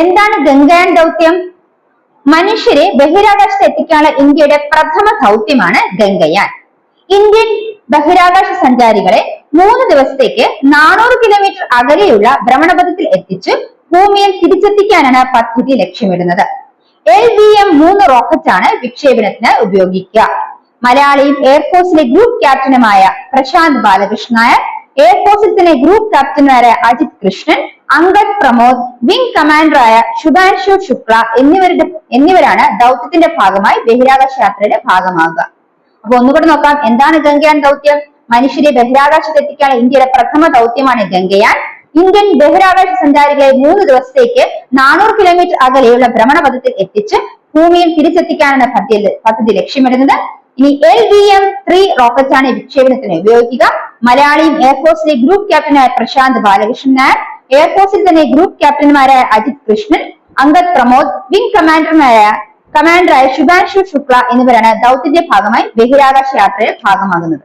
എന്താണ് ഗംഗയാൻ ദൗത്യം? മനുഷ്യരെ ബഹിരാകാശത്ത് എത്തിക്കാനുള്ള ഇന്ത്യയുടെ പ്രഥമ ദൗത്യമാണ് ഗംഗയാൻ. ഇന്ത്യൻ ബഹിരാകാശ സഞ്ചാരികളെ മൂന്ന് ദിവസത്തേക്ക് നാനൂറ് കിലോമീറ്റർ അകലെയുള്ള ഭ്രമണപഥത്തിൽ എത്തിച്ച് ഭൂമിയിൽ തിരിച്ചെത്തിക്കാനാണ് പദ്ധതി ലക്ഷ്യമിടുന്നത്. എൽ വി എം മൂന്ന് റോക്കറ്റാണ് വിക്ഷേപണത്തിന് ഉപയോഗിക്കുക. മലയാളിയും എയർഫോഴ്സിലെ ഗ്രൂപ്പ് ക്യാപ്റ്റനുമായ പ്രശാന്ത് ബാലകൃഷ്ണൻ നായർ എയർഫോഴ്സിൽ തന്നെ ഗ്രൂപ്പ് ക്യാപ്റ്റനുമായ അജിത് കൃഷ്ണൻ അങ്കദ് പ്രമോദ് വിംഗ് കമാൻഡറായ ശുഭാൻഷു ശുക്ല എന്നിവരുടെ എന്നിവരാണ് ദൗത്യത്തിന്റെ ഭാഗമായി ബഹിരാകാശ യാത്രയുടെ ഭാഗമാകുക. അപ്പൊ ഒന്നുകൂടെ നോക്കാം എന്താണ് ഗംഗയാൻ ദൗത്യം? മനുഷ്യരെ ബഹിരാകാശത്ത് എത്തിക്കാനുള്ള ഇന്ത്യയുടെ പ്രഥമ ദൗത്യമാണ് ഗംഗയാൻ. ഇന്ത്യൻ ബഹിരാകാശ സഞ്ചാരികളെ മൂന്ന് ദിവസത്തേക്ക് നാനൂറ് കിലോമീറ്റർ അകലെയുള്ള ഭ്രമണപഥത്തിൽ എത്തിച്ച് ഭൂമിയിൽ തിരിച്ചെത്തിക്കാനാണ് പദ്ധതി പദ്ധതി ലക്ഷ്യമിടുന്നത്. ഇനി എൽ വി എം ത്രീ റോക്കറ്റാണ് വിക്ഷേപണത്തിന് ഉപയോഗിക്കുക. മലയാളിയും എയർഫോഴ്സിലെ ഗ്രൂപ്പ് ക്യാപ്റ്റനായ പ്രശാന്ത് ബാലകൃഷ്ണൻ നായർ എയർഫോഴ്സിൽ തന്നെ ഗ്രൂപ്പ് ക്യാപ്റ്റന്മാരായ അജിത് കൃഷ്ണൻ അങ്കദ് പ്രമോദ് വിംഗ് കമാൻഡർമാരായ കമാൻഡറായ ശുഭാൻഷു ശുക്ല എന്നിവരാണ് ദൗത്യത്തിന്റെ ഭാഗമായി ബഹിരാകാശ യാത്രയിൽ ഭാഗമാകുന്നത്.